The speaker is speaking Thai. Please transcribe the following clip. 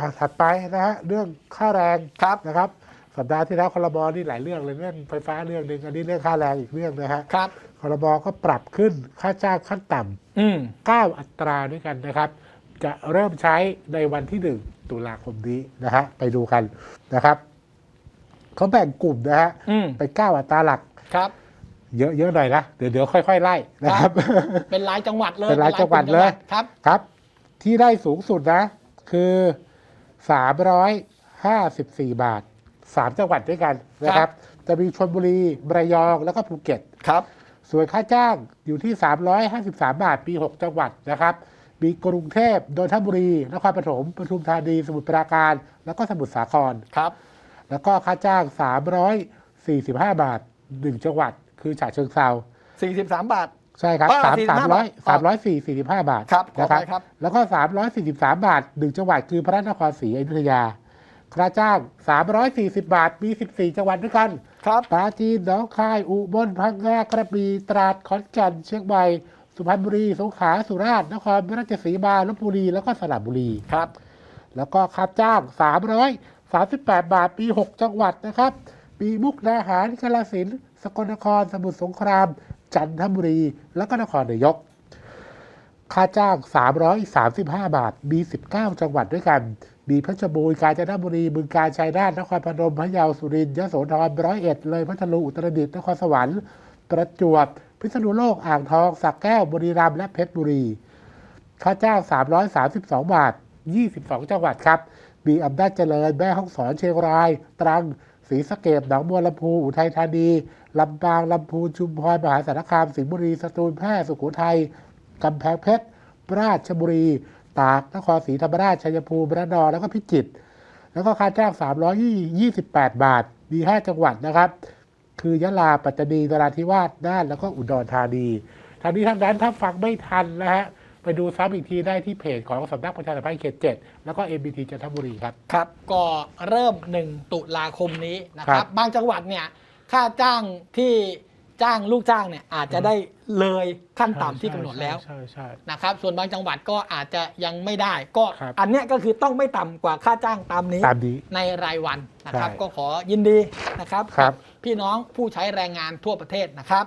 อ่าถัดไปนะฮะเรื่องค่าแรงครับ นะครับ สัปดาห์ที่แล้วคอรมอนี่หลายเรื่องเลยเรื่องไฟฟ้าเรื่องหนึ่งอันนี้เรื่องค่าแรงอีกเรื่องนะฮะครับ คอรมอก็ปรับขึ้นค่าจ้างขั้นต่ำอืม9อัตราด้วยกันนะครับ จะเริ่มใช้ในวันที่1ตุลาคมนี้นะฮะไปดูกันนะครับเขาแบ่งกลุ่มนะฮะอืมไป9อัตราหลัก ครับ เยอะๆหน่อยนะเดี๋ยวเดี๋ยวค่อยๆไล่นะครับ เป็นรายจังหวัดเลยเป็นรายจังหวัดเลย ครับ ครับ ที่ได้สูงสุดนะ คือ 354 บาท 3 จังหวัดด้วยกันนะครับ จะมีชลบุรีระยองแล้วก็ภูเก็ตครับส่วนค่าจ้างอยู่ที่ 353 บาท ปี 6 จังหวัดนะครับ มีกรุงเทพนนทบุรี นครปฐมปทุมธานี สมุทรปราการ แล้วก็สมุทรสาครครับ แล้วก็ค่าจ้าง 345 บาท 1 จังหวัด คือฉะเชิงเซา43 บาท ใช่ครับอ่าสาม45สามร้อยบาทสามร้อยสี่สี่สิบห้าบาทครับขอนะอภัยครับ แล้วก็สามร้อยสี่สิบสามบาทหนึ่งจังหวัดคือพระนครศรีอยุธยาค่าจ้างสามร้อยสี่สิบบาท มีสิบสี่จังหวัดด้วยกัน ครับปราจีนหนองคาย อุบล พังงา กระบี่ ตราด ขอนแก่น เชียงใหม่ สุพรรณบุรี สงขลา สุราษฎร์ นครราชสีมา ลบบุรี แล้วก็สระบุรี ครับ แล้วก็ค่าจ้าง 338 บาทปี6 จังหวัดนะครับปีมุกดาหารกาฬสินธุ์ สกลนคร สมุทรสงคราม จันทบุรี แล้วก็นครนายก ค่าจ้าง 335 บาท มี 19 จังหวัดด้วยกัน มีเพชรบูรณ์กาญจนบุรีบึงกาฬชัยนาทนครพนมพะเยาสุรินทร์ยโสธรร้อยเอ็ดเลยพัทลุงอุตรดิตถ์นครสวรรค์ประจวบพิษณุโลกอ่างทองสักแก้วบุรีรัมย์และเพชรบุรี ค่าจ้าง 332 บาท 22 จังหวัดครับ มีอำนาจเจริญ แม่ฮ่องสอนเชียงราย ตรัง ศรีสะเกดหนองบัวลำพูอุทัยธานีลำปางลำพูนชุมพรมหาสารคามสิงห์บุรีสตูลแพร่สุโขทัยกำแพงเพชรราชบุรี ตากนครศรีธรรมราชชัยภูมิระนองแล้วก็พิจิตรแล้วก็ค่าจ้าง328 บาท มี 5 จังหวัดนะครับ คือยะลาปัตตานีนราธิวาสน่านแล้วก็อุดรธานีทางนี้ทั้งนั้นถ้าฟังไม่ทันนะฮะ ไปดูซ้ำอีกทีได้ที่เพจของสำนักประชาสัมพันธ์เขต 7 แล้วก็ MBT จันทบุรีครับ ครับ ก็เริ่ม 1 ตุลาคมนี้นะคครัรับบบางจังหวัดเนี่ยค่าจ้างที่จ้างลูกจ้างเนี่ยอาจจะได้เลยขั้นต่ำที่กำหนดแล้วใช่ใช่นะครับ ส่วนบางจังหวัดก็อาจจะยังไม่ได้ ก็ครับอันเนี้ยก็คือต้องไม่ต่ำกว่าค่าจ้างตามนี้ตามนี้ในรายวันนะครับใช่ก็ขอยินดีนะครับครับ พี่น้องผู้ใช้แรงงานทั่วประเทศนะครับ